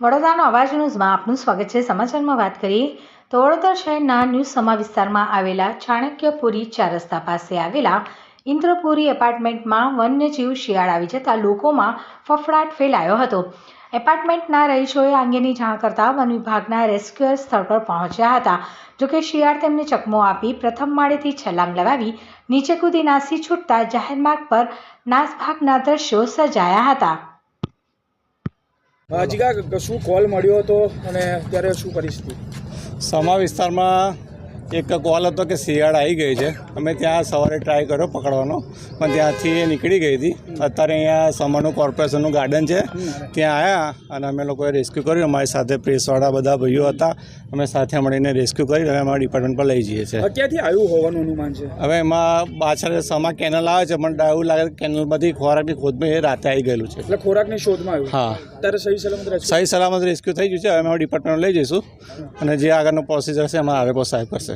વડોદરાનો અવાજ ન્યૂઝમાં આપનું સ્વાગત છે. સમાચારમાં વાત કરીએ તો વડોદરા શહેરના ન્યૂઝ સમા વિસ્તારમાં આવેલા ચાણક્યપુરી ચાર રસ્તા પાસે આવેલા ઇન્દ્રપુરી એપાર્ટમેન્ટમાં વન્યજીવ શિયાળ આવી જતાં લોકોમાં ફફડાટ ફેલાયો હતો. એપાર્ટમેન્ટના રહીશોએ આ અંગેની જાણ કરતાં વન વિભાગના રેસ્ક્યુઅર સ્થળ પર પહોંચ્યા હતા. જોકે શિયાળ તેમને ચકમો આપી પ્રથમ માળેથી છલાંગ લગાવી નીચે કૂદી નાસી છૂટતા જાહેર માર્ગ પર નાસભાગના દ્રશ્યો સર્જાયા હતા. હજી શું કોલ મળ્યો હતો અને અત્યારે શું પરિસ્થિતિ? સમા વિસ્તારમાં એક કોલ હતો કે શિયાળ આવી ગઈ છે. અમે ત્યાં સવારે ટ્રાય કર્યો પકડવાનો પણ ત્યાંથી એ નીકળી ગઈ હતી. અત્યારે અહીંયા સમાનું કોર્પોરેશનનું ગાર્ડન છે. ત્યાં આવ્યા અને અમે લોકોએ રેસ્ક્યુ કર્યું. અમારી સાથે પ્રેસવાળા બધા ભાઈઓ હતા. અમે સાથે મળીને રેસ્ક્યુ કરી અમે અમારા ડિપાર્ટમેન્ટ પર લઈ જઈએ છીએ. ક્યાંથી આવ્યું હોવાનું અનુમાન છે? હવે એમાં પાછળ સમા કેનલ આવે છે પણ એવું લાગે કે કેનલમાંથી ખોરાકની ખોદમાં એ રાતે આવી ગયેલું છે. એટલે ખોરાકની શોધમાં આવ્યું? હા. અત્યારે સહી સલામત સહી સલામત રેસ્ક્યુ થઈ ગયું છે. હવે અમે અમારા ડિપાર્ટમેન્ટ લઈ જઈશું. અને જે આગળનો પ્રોસિજર છે એમાં આરએફઓ સાહેબ કરશે.